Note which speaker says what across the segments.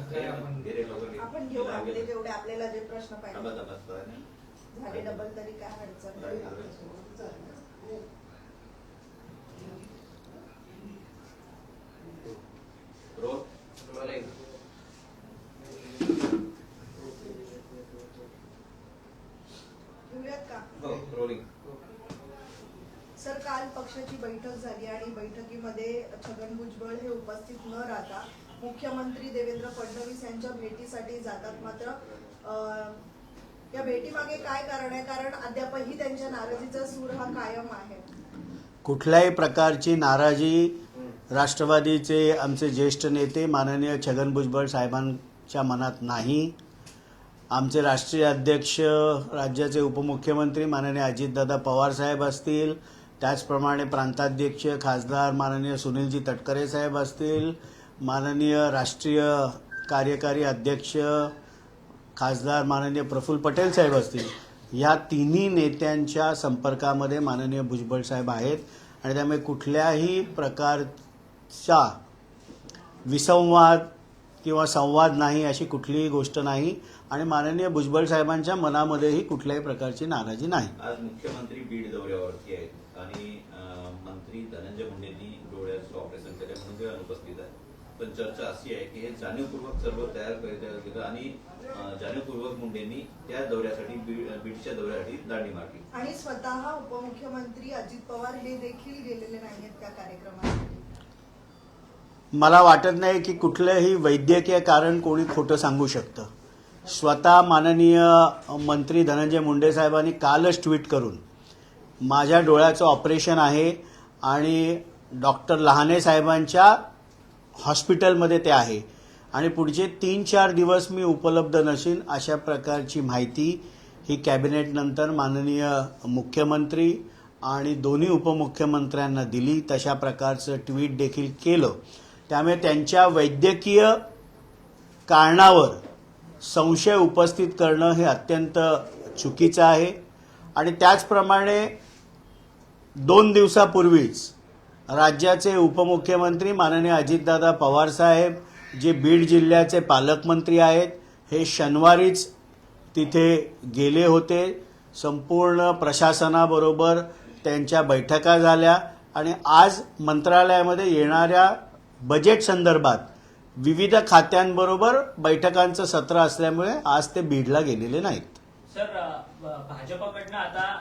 Speaker 1: आपण
Speaker 2: घेऊ आपले जेवढे आपल्याला जे प्रश्न पाहिजे. झाले डबल तरी काय अडचण
Speaker 3: हो. रोलिंग
Speaker 2: सर काल पक्षाची बैठक झाली आणि बैठकीमध्ये छगन भुजबळ हे उपस्थित न राहता मुख्यमंत्री देवेंद्र फडणवीस यांच्या भेटीसाठी जातात मात्र या भेटीमागे काय कारण आहे? कारण अद्यापही त्यांच्या नाराजीचा सूर हा कायम आहे.
Speaker 4: कुठल्याही प्रकारची नाराजी राष्ट्रवादीचे आमचे ज्येष्ठ नेते माननीय छगन भुजबळ साहेबांच्या मनात नाही. आमचे राष्ट्रीय अध्यक्ष राज्याचे उपमुख्यमंत्री माननीय अजितदादा पवार साहेब असतील त्याचप्रमाणे प्रांताध्यक्ष खासदार माननीय सुनीलजी तटकरे साहेब असतील माननीय राष्ट्रीय कार्यकारी अध्यक्ष खासदार माननीय प्रफुल्ल पटेल साहेब असतील. या तिन्ही नेत्यांच्या संपर्कामध्ये माननीय भुजबळ साहेब आहेत आणि त्यामुळे कुठल्याही प्रकारचा विसंवाद किंवा संवाद नाही अशी कुठलीही गोष्ट नाही आणि माननीय भुजबळ साहेबांच्या मनामध्येही कुठल्याही प्रकारची नाराजी नाही.
Speaker 3: आज मुख्यमंत्री बीड दौऱ्यावरती आहेत आणि मंत्री धनंजय मुंडेंनी डोळ्याचं ऑपरेशन केलं म्हणून ते अनुपस्थित आहे पण चर्चा अशी आहे की हे जाणीवपूर्वक सर्व तयार गेलं आणि जाणीवपूर्वक मुंडेंनी त्या दौऱ्यासाठी बीड बीडच्या दौऱ्यासाठी दांडी मारली.
Speaker 2: आणि स्वतः उपमुख्यमंत्री अजित पवार हे देखील गेलेले नाहीत त्या कार्यक्रमासाठी.
Speaker 4: मला वाटत नाही की कुठलंही वैद्यकीय कारण कोणी खोटं सांगू शकतं. स्वतः माननीय मंत्री धनंजय मुंडे साहेबांनी कालच ट्विट करून माझ्या डोळ्याचं ऑपरेशन आहे आणि डॉक्टर लहाने साहेबांच्या हॉस्पिटलमध्ये ते आहे. आणि पुढचे तीन चार दिवस मी उपलब्ध नसेन अशा प्रकारची माहिती ही कॅबिनेटनंतर माननीय मुख्यमंत्री आणि दोन्ही उपमुख्यमंत्र्यांना दिली. तशा प्रकारचं ट्विट देखील केलं. त्यामुळे त्यांच्या वैद्यकीय कारणावर संशय उपस्थित करणं हे अत्यंत चुकीचं आहे. आणि त्याचप्रमाणे दोन दिवसापूर्वीच राज्याचे उपमुख्यमंत्री माननीय अजितदादा पवारसाहेब जे बीड जिल्ह्याचे पालकमंत्री आहेत हे शनिवारीच तिथे गेले होते. संपूर्ण प्रशासनाबरोबर त्यांच्या बैठका झाल्या आणि आज मंत्रालयामध्ये येणाऱ्या बजेट संदर्भात विविध खात्यांबरोबर बैठकांचं सत्र असल्यामुळे आज ते बीडला गेलेले नाहीत.
Speaker 5: सर भाजपकडनं आता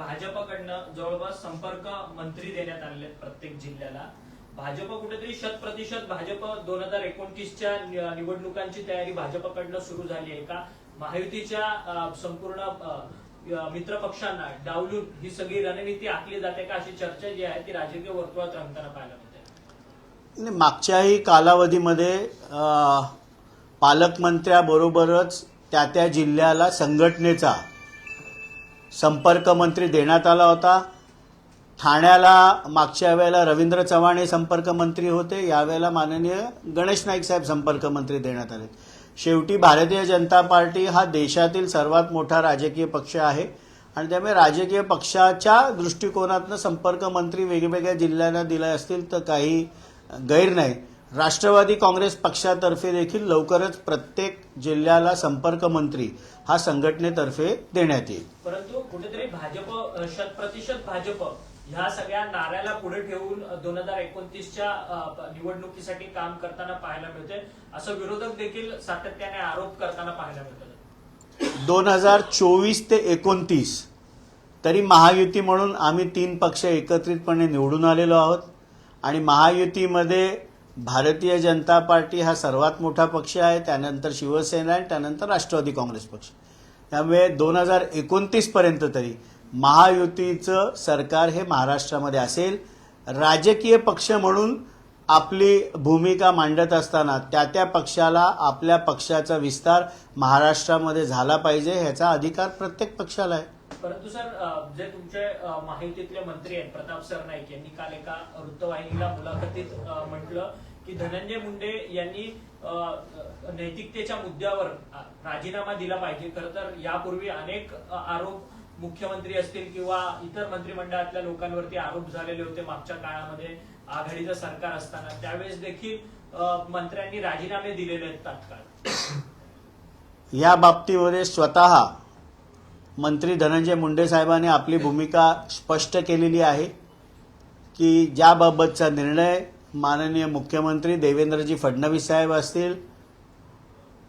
Speaker 5: भाजपकडनं जवळपास संपर्क मंत्री देण्यात आलेले प्रत्येक जिल्ह्याला. भाजप कुठेतरी शत प्रतिशत भाजप दोन हजार एकोणतीसच्या निवडणुकांची तयारी भाजपकडनं सुरू झाली आहे का? महायुतीच्या संपूर्ण मित्रपक्षांना मित्र पक्षांना डावलून ही सगळी रणनीती आखली जाते का अशी चर्चा जी आहे ती राजकीय वर्तुळात रंगताना पाहायला मिळते.
Speaker 4: मागच्याही कालावधीमध्ये पालकमंत्र्याबरोबरच त्या त्या जिल्ह्याला संघटनेचा संपर्क मंत्री देण्यात आला होता. ठाण्याला मागच्या वेळेला रवींद्र चव्हाण हे संपर्क मंत्री होते. यावेळेला माननीय गणेश नाईक साहेब संपर्क मंत्री देण्यात आले. शेवटी भारतीय जनता पार्टी हा देशातील सर्वात मोठा राजकीय पक्ष आहे. आणि त्यामुळे राजकीय पक्षाच्या दृष्टिकोनातनं संपर्क मंत्री वेगवेगळ्या जिल्ह्यांना दिले असतील तर काही गैर नाही. राष्ट्रवादी काँग्रेस पक्षातर्फे देखील लवकरच प्रत्येक जिल्ह्याला संपर्क मंत्री हा संघटनेतर्फे देण्यात येईल.
Speaker 5: परंतु कुठेतरी भाजप शत प्रतिशत भाजप ह्या सगळ्या नाऱ्याला पुढे ठेवून दोन हजार एकोणतीसच्या निवडणुकीसाठी काम करताना पाहायला मिळते असं विरोधक देखील सातत्याने आरोप करताना पाहायला मिळतात
Speaker 4: दोन हजार चोवीस ते एकोणतीस तरी महायुती म्हणून आम्ही तीन पक्ष एकत्रितपणे निवडून आलेलो आहोत आणि महायुतीमध्ये भारतीय जनता पार्टी हा सर्वात मोठा पक्ष आहे त्यानंतर शिवसेना आहे त्यानंतर राष्ट्रवादी काँग्रेस पक्ष. त्यामुळे दोन हजार एकोणतीसपर्यंत तरी महायुतीचं सरकार हे महाराष्ट्रामध्ये असेल. राजकीय पक्ष म्हणून आपली भूमिका मांडत असताना त्या त्या पक्षाला आपल्या पक्षाचा विस्तार महाराष्ट्रामध्ये झाला पाहिजे ह्याचा अधिकार प्रत्येक पक्षाला आहे.
Speaker 5: परंतु सर जे तुमचे माहितीतले मंत्री आहेत प्रताप सरनाईक यांनी काल एका वृत्तवाहिनीला मुलाखतीत म्हटलं की धनंजय मुंडे यांनी नैतिकतेच्या मुद्द्यावर राजीनामा दिला पाहिजे. खरं तर यापूर्वी अनेक आरोप मुख्यमंत्री असतील किंवा इतर मंत्रिमंडळातल्या लोकांवरती आरोप झालेले होते मागच्या काळामध्ये आघाडीचं सरकार असताना. त्यावेळेस देखील मंत्र्यांनी राजीनामे दिलेले आहेत तात्काळ.
Speaker 4: या बाबतीमध्ये स्वतः मंत्री धनंजय मुंडे साहेबांनी आपली भूमिका स्पष्ट केलेली आहे की ज्याबाबतचा निर्णय माननीय मुख्यमंत्री देवेंद्रजी फडणवीस साहेब असतील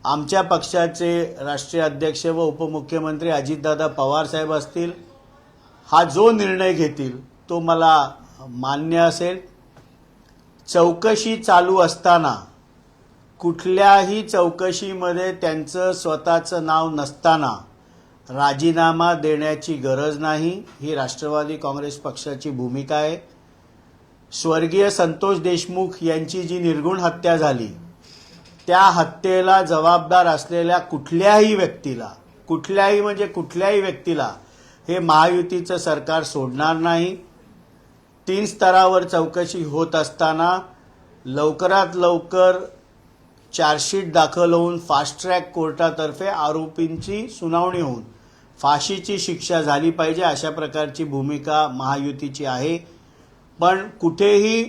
Speaker 4: आमच्या पक्षाचे राष्ट्रीय अध्यक्ष व उपमुख्यमंत्री अजितदादा पवार साहेब असतील हा जो निर्णय घेतील तो मला मान्य असेल. चौकशी चालू असताना कुठल्याही चौकशीमध्ये त्यांचं स्वतःचं नाव नसताना राजीनामा देण्याची गरज नाही. ही राष्ट्रवादी काँग्रेस पक्षाची भूमिका आहे. स्वर्गीय संतोष देशमुख यांची जी निर्गुण हत्या झाली त्या हत्येला जबाबदार असलेल्या कुठल्याही व्यक्तीला कुठल्याही म्हणजे कुठल्याही व्यक्तीला हे महायुतीचं सरकार सोडणार नाही. तीन स्तरावर चौकशी होत असताना लवकरात लवकर चार्जशीट दाखल होऊन फास्ट ट्रॅक कोर्टातर्फे आरोपींची सुनावणी होऊन फाशीची शिक्षा झाली पाहिजे अशा प्रकारची भूमिका महायुतीची आहे. पण कुठेही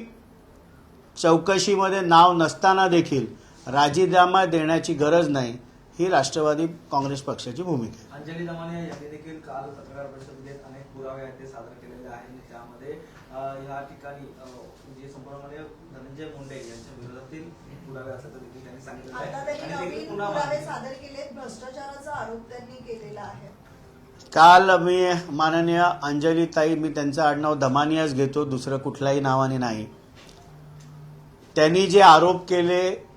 Speaker 4: चौकशीमध्ये नाव नसताना देखील राजीनामा देण्याची गरज नाही ही राष्ट्रवादी काँग्रेस पक्षाची भूमिका आहे.
Speaker 1: अंजली दमाने यांनी देखील काल पत्रकार परिषदेत अनेक पुरावे आहेत ते सादर केलेले आहेत. त्यामध्ये या ठिकाणी जे संपूर्णपणे धनंजय मुंडे यांच्या विरोधातील पुरावे असल्याचं देखील सांगितलं
Speaker 2: आता
Speaker 1: आहे.
Speaker 2: त्यांनी
Speaker 1: आणि देखील
Speaker 2: नवीन
Speaker 1: पुन्हा
Speaker 2: पुरावे
Speaker 1: माहिती-
Speaker 2: सादर केलेत. भ्रष्टाचाराचा आरोप त्यांनी केलेला आहे.
Speaker 4: काल मी माननीय अंजलीताई मी त्यांचं आडनाव दमानियाच घेतो दुसरं कुठल्याही नावाने नाही. त्यांनी जे आरोप केले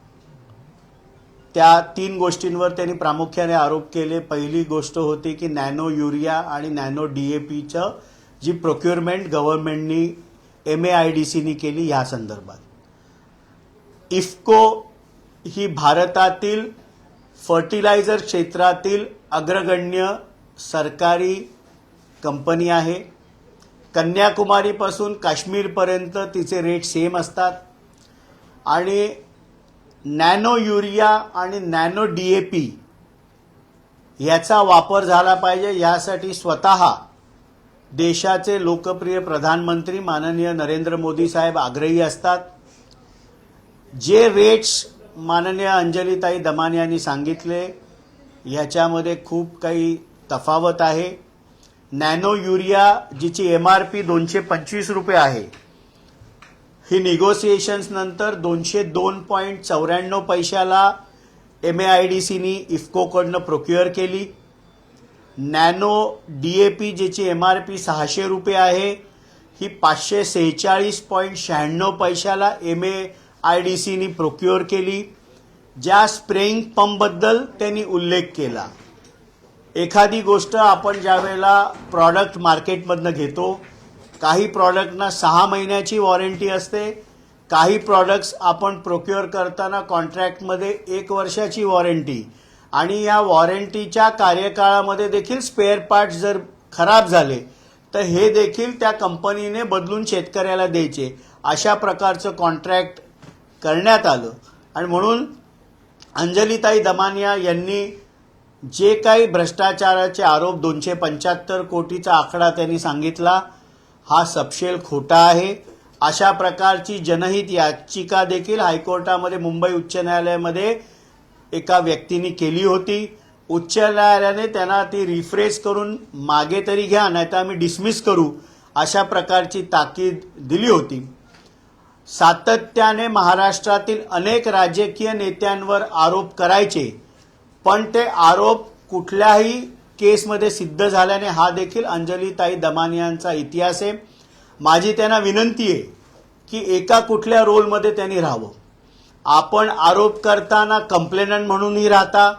Speaker 4: त्या तीन गोष्टींवर त्यांनी प्रामुख्याने आरोप केले. पहिली गोष्ट होती की नॅनो युरिया आणि नॅनो डी ए पीचं जी प्रोक्युरमेंट गव्हर्नमेंटनी एम ए आय डी सीनी केली या संदर्भात. इफ्को ही भारतातील फर्टिलायझर क्षेत्रातील अग्रगण्य सरकारी कंपनी आहे. कन्याकुमारीपासून काश्मीरपर्यंत तिचे रेट सेम असतात. आणि नॅनो युरिया आणि नॅनो डी ए पी याचा वापर झाला पाहिजे. यासाठी स्वतः देशाचे लोकप्रिय प्रधानमंत्री माननीय नरेंद्र मोदी साहेब आग्रही असतात. जे रेट्स माननीय अंजलीताई दमान यांनी सांगितले याच्यामध्ये खूप काही तफावत आहे. नॅनो युरिया जिची एम आर पी दोनशे पंचवीस रुपये आहे. ही निगोसिएशन्स नंतर दोनशे दोन पॉईंट चौऱ्याण्णव पैशाला एम ए आय डी सीनी इफ्कोकडनं प्रोक्युअर केली. नॅनो डी ए पी ज्याची एम आर पी सहाशे रुपये आहे ही पाचशे सेहेचाळीस पॉईंट शहाण्णव पैशाला एम ए आय डी सीनी प्रोक्युअर केली. ज्या स्प्रेइंग पंपबद्दल त्यांनी उल्लेख केला. एखादी गोष्ट आपण ज्यावेळेला प्रॉडक्ट मार्केटमधनं घेतो काही प्रॉडक्टना सहा महिन्याची वॉरंटी असते. काही प्रॉडक्ट्स आपण प्रोक्युअर करताना कॉन्ट्रॅक्टमध्ये एक वर्षाची वॉरंटी आणि या वॉरंटीच्या कार्यकाळामध्ये देखील स्पेअर पार्ट्स जर खराब झाले तर हे देखील त्या कंपनीने बदलून शेतकऱ्याला द्यायचे. अशा प्रकारचं कॉन्ट्रॅक्ट करण्यात आलं. आणि म्हणून अंजलीताई दमानिया यांनी जे काही भ्रष्टाचाराचे आरोप दोनशे पंच्याहत्तर कोटीचा आकडा त्यांनी सांगितला हा सपशेल खोटा आहे. अशा प्रकारची जनहित याचिका देखील हायकोर्टामध्ये मुंबई उच्च न्यायालयामध्ये एका व्यक्तीने केली होती. उच्च न्यायालयाने त्यांना ती रिफ्रेश करून मागे तरी घ्या नाहीतर आम्ही डिसमिस करू अशा प्रकारची ताकीद दिली होती. सातत्याने महाराष्ट्रातील अनेक राजकीय नेत्यांवर आरोप करायचे. पण ते आरोप कुठल्याही केसमध्ये सिद्ध झाल्याने हा देखील अंजलीताई दमानियांचा इतिहास आहे. माझी त्यांना विनंती आहे की एका कुठल्या रोलमध्ये त्यांनी राहावं. आपण आरोप करताना कंप्लेनंट म्हणूनही राहता.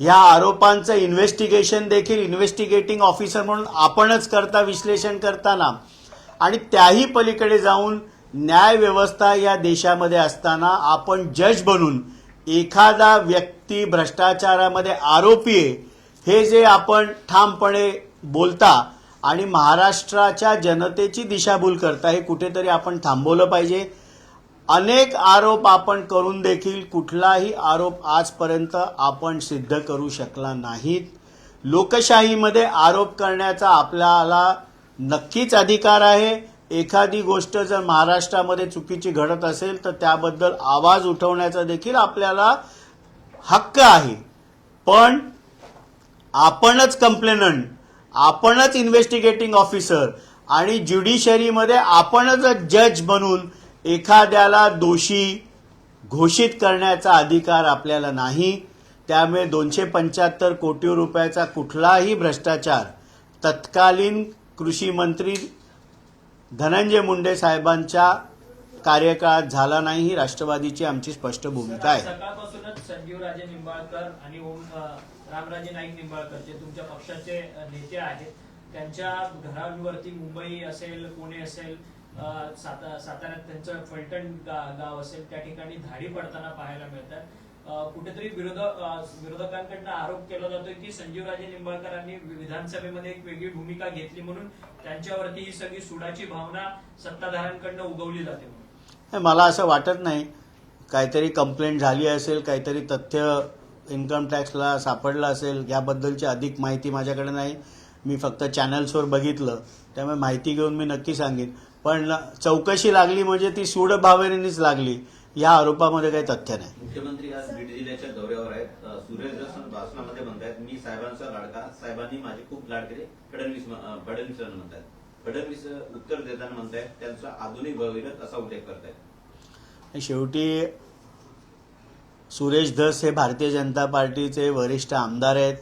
Speaker 4: ह्या आरोपांचं इन्व्हेस्टिगेशन देखील इन्व्हेस्टिगेटिंग ऑफिसर म्हणून आपणच करता विश्लेषण करताना. आणि त्याही पलीकडे जाऊन न्याय व्यवस्था या देशामध्ये असताना आपण जज बनून एखादा व्यक्ती भ्रष्टाचारामध्ये आरोपी आहे हे जे आपण ठामपणे बोलता आणि महाराष्ट्राच्या जनतेची दिशाभूल करता हे कुठेतरी आपण थांबवलं पाहिजे. अनेक आरोप आपण करून देखील कुठलाही आरोप आजपर्यंत आपण सिद्ध करू शकला नाहीत. लोकशाहीमध्ये आरोप करण्याचा आपल्याला नक्कीच अधिकार आहे. एखादी गोष्ट जर महाराष्ट्रामध्ये चुकीची घडत असेल तर त्याबद्दल आवाज उठवण्याचा देखील आपल्याला हक्क आहे. पण आपणच कंप्लेनंट आपणच इन्व्हेस्टिगेटिंग ऑफिसर आणि ज्युडिशरीमध्ये आपणच जज बनून एखाद्याला दोषी घोषित करण्याचा अधिकार आपल्याला नाही. त्यामुळे दोनशे पंच्याहत्तर कोटी रुपयाचा कुठलाही भ्रष्टाचार तत्कालीन कृषी मंत्री धनंजय मुंडे साहेबांच्या कार्यकाळात झाला नाही ही राष्ट्रवादीची आमची स्पष्ट भूमिका आहे.
Speaker 5: सकाळपासूनच संजीव राजे निंबाळकर आणि ओम रामराजे नाईक निंबाळकर जे तुमच्या पक्षाचे नेते आहेत त्यांच्या घरावरती मुंबई असेल पुणे असेल साता- साताऱ्यात त्यांचं फलटण गाव असेल त्या ठिकाणी धाडी पडताना पाहायला मिळतात. कुठेतरी विरोध विरोधकांकडनं आरोप केला जातोय की संजीवराजे निंबाळकरांनी विधानसभेमध्ये एक वेगळी भूमिका घेतली म्हणून त्यांच्यावरती ही सगळी सुडाची भावना सत्ताधाऱ्यांकडनं उगवली जाते
Speaker 4: मला असं वाटत नाही. काहीतरी कंप्लेंट झाली असेल काहीतरी तथ्य इन्कम टॅक्सला सापडलं असेल याबद्दलची अधिक माहिती माझ्याकडे नाही. मी फक्त चॅनल्सवर बघितलं. त्यामुळे माहिती घेऊन मी नक्की सांगेन. पण चौकशी लागली म्हणजे ती सूड भावेनेच लागली. या आरोपामध्ये काही तथ्य नाही.
Speaker 3: मुख्यमंत्री आज बीड जिल्ह्याच्या दौऱ्यावर आहेत. अ, सुरेश दस भाषणामध्ये म्हणतायत मी साहेबांचा लाडका साहेबांनी माझे खूप लाड केले फडणवीस म- अ, फडणवीसांना म्हणतायत फडणवीस अ, उत्तर देताना म्हणतायत त्यांचा आधुनिक भगीरथ असा उल्लेख करतायत.
Speaker 4: शेवटी सुरेश धस हे भारतीय जनता पार्टीचे वरिष्ठ आमदार आहेत.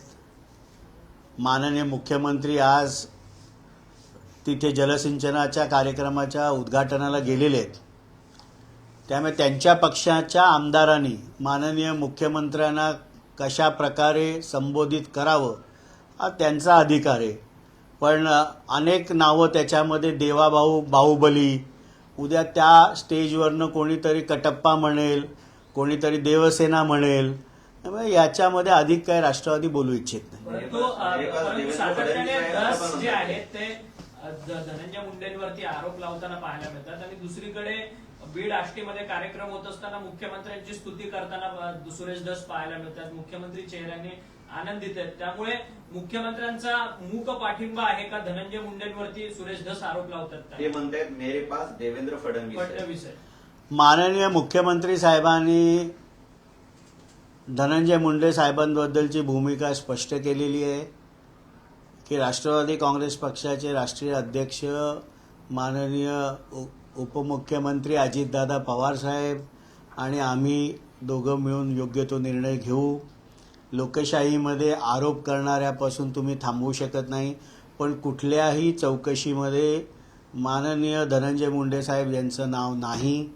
Speaker 4: माननीय मुख्यमंत्री आज तिथे जलसिंचनाच्या कार्यक्रमाच्या उद्घाटनाला गेलेले आहेत. त्यामुळे त्यांच्या पक्षाच्या आमदारांनी माननीय मुख्यमंत्र्यांना कशा प्रकारे संबोधित करावं हा त्यांचा अधिकार आहे. पण अनेक नावं त्याच्यामध्ये देवाभाऊ बाहुबली उद्या त्या स्टेजवरनं कोणीतरी कटप्पा म्हणेल कोणीतरी देवसेना म्हणेल त्यामुळे याच्यामध्ये अधिक काय राष्ट्रवादी बोलू इच्छित नाही.
Speaker 5: धनंजय मुंडेंवरती आरोप लावताना पाहायला मिळतात आणि दुसरीकडे बीड आष्टीमध्ये कार्यक्रम होत असताना मुख्यमंत्र्यांची स्तुती करताना सुरेश धस पाहायला मिळतात मुख्यमंत्री चेहऱ्याने आनंदित आहेत त्यामुळे मुख्यमंत्र्यांचा मूक पाठिंबा आहे का धनंजय मुंडेंवरती सुरेश धस आरोप लावतात
Speaker 3: ते
Speaker 5: का?
Speaker 3: म्हणतायत मेरे पास देवेंद्र फडणवीस.
Speaker 5: फडणवीस आहे
Speaker 4: माननीय मुख्यमंत्री साहेबांनी धनंजय मुंडे साहेबांबद्दलची भूमिका स्पष्ट केलेली आहे की राष्ट्रवादी काँग्रेस पक्षाचे राष्ट्रीय अध्यक्ष माननीय उपमुख्यमंत्री अजितदादा पवारसाहेब आणि आम्ही दोघं मिळून योग्य तो निर्णय घेऊ. लोकशाहीमध्ये आरोप करणाऱ्यापासून तुम्ही थांबवू शकत नाही पण कुठल्याही चौकशीमध्ये माननीय धनंजय मुंडे साहेब यांचं नाव नाही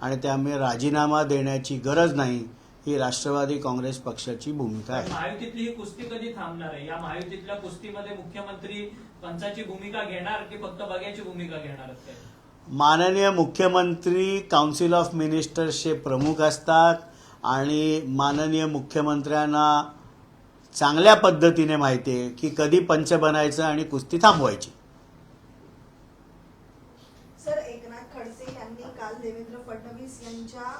Speaker 4: आणि त्यामुळे राजीनामा देण्याची गरज नाही ही राष्ट्रवादी काँग्रेस पक्षाची भूमिका आहे.
Speaker 5: महायुतीतली ही कुस्ती कधी थांबणार आहे? या महायुतीतल्या कुस्तीमध्ये मुख्यमंत्री पंचाची भूमिका घेणार की फक्त बघ्याची भूमिका घेणार
Speaker 4: माननीय मुख्यमंत्री काउन्सिल ऑफ मिनिस्टर्सचे प्रमुख असतात आणि माननीय मुख्यमंत्र्यांना चांगल्या पद्धतीने माहिती आहे की कधी पंच बनायचं आणि कुस्ती थांबवायची.
Speaker 2: सर एकनाथ खडसे यांनी काल देवेंद्र फडणवीस यांच्या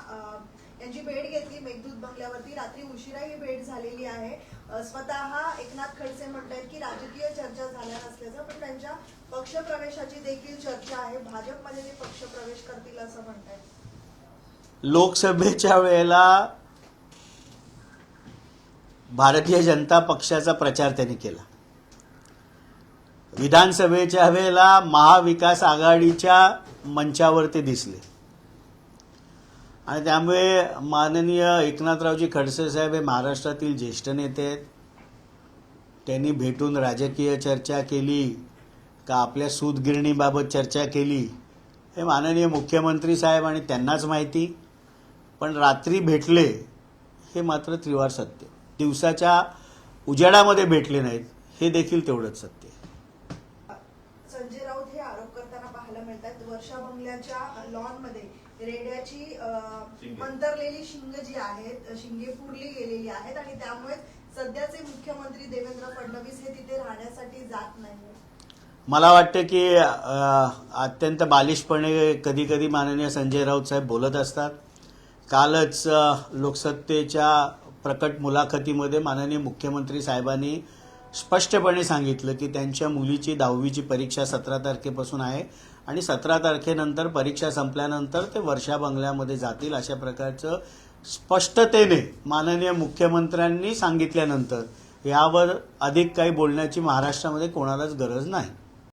Speaker 2: यांची भेट घेतली. मेघदूत बंगल्यावरती रात्री उशिरा ही भेट झालेली आहे. स्वतः एकनाथ खडसे म्हणतात की राजकीय चर्चा झाल्या नसल्याचं पण त्यांच्या पक्षप्रवेशाची देखील चर्चा आहे. भाजपमध्ये ते पक्षप्रवेश करतील असं म्हणतात
Speaker 4: लोकसभेच्या वेळेला भारतीय जनता पक्षाचा प्रचार त्यांनी केला. विधानसभेच्या वेळेला महाविकास आघाडीच्या मंचावर ते दिसले. आणि त्यामुळे माननीय एकनाथरावजी खडसे साहेब हे महाराष्ट्रातील ज्येष्ठ नेते आहेत. त्यांनी भेटून राजकीय चर्चा केली का आपल्या सूतगिरणीबाबत चर्चा केली हे माननीय मुख्यमंत्री साहेब आणि त्यांनाच माहिती. पण रात्री भेटले हे मात्र त्रिवार सत्य. दिवसाच्या उजेडामध्ये भेटले नाहीत हे देखील तेवढंच सत्य
Speaker 2: संजय राऊत हे आरोप करताना पाहायला मिळतात. वर्षा बंगल्याच्या लॉनमध्ये रेड्याची. मंतरलेली शिंग. जी आहेत शिंगे पुरली गेलेली आहेत आणि त्यामुळे सध्याचे मुख्यमंत्री देवेंद्र फडणवीस हे तिथे राहण्यासाठी जात नाही
Speaker 4: मला वाटतं की अत्यंत बालिशपणे कधी कधी माननीय संजय राऊत साहेब बोलत असतात. कालच लोकसत्तेच्या प्रकट मुलाखतीमध्ये माननीय मुख्यमंत्री साहेबांनी स्पष्टपणे सांगितलं की त्यांच्या मुलीची दहावीची परीक्षा सतरा तारखेपासून आहे. आणि सतरा तारखेनंतर परीक्षा संपल्यानंतर ते वर्षा बंगल्यामध्ये जातील अशा प्रकारचं स्पष्टतेने माननीय मुख्यमंत्र्यांनी सांगितल्यानंतर यावर अधिक काही बोलण्याची महाराष्ट्रामध्ये कोणालाच गरज नाही.